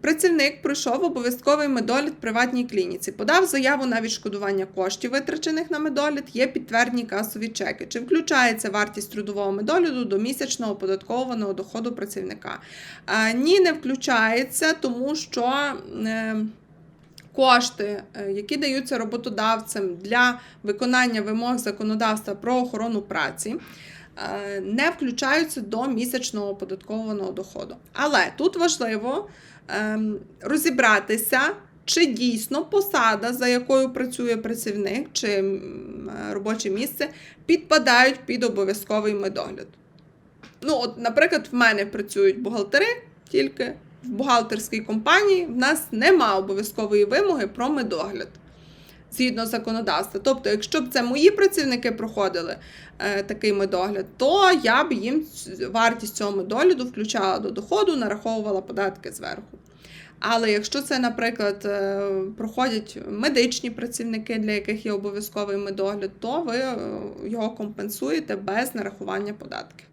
Працівник пройшов обов'язковий медогляд в приватній клініці, подав заяву на відшкодування коштів, витрачених на медогляд, є підтвердні касові чеки. Чи включається вартість трудового медогляду до місячного оподаткованого доходу працівника? Ні, не включається, тому що. Е, Кошти, е, які даються роботодавцям для виконання вимог законодавства про охорону праці, не включаються до місячного оподаткованого доходу. Але тут важливо ем, розібратися, чи дійсно посада, за якою працює працівник, чи робоче місце, підпадають під обов'язковий медогляд. Ну, от, наприклад, в мене працюють бухгалтери тільки в бухгалтерській компанії. В нас нема обов'язкової вимоги про медогляд. Згідно законодавства. Тобто, якщо б це мої працівники проходили е, такий медогляд, то я б їм вартість цього медогляду включала до доходу, нараховувала податки зверху. Але якщо це, наприклад, е, проходять медичні працівники, для яких є обов'язковий медогляд, то ви е, його компенсуєте без нарахування податків.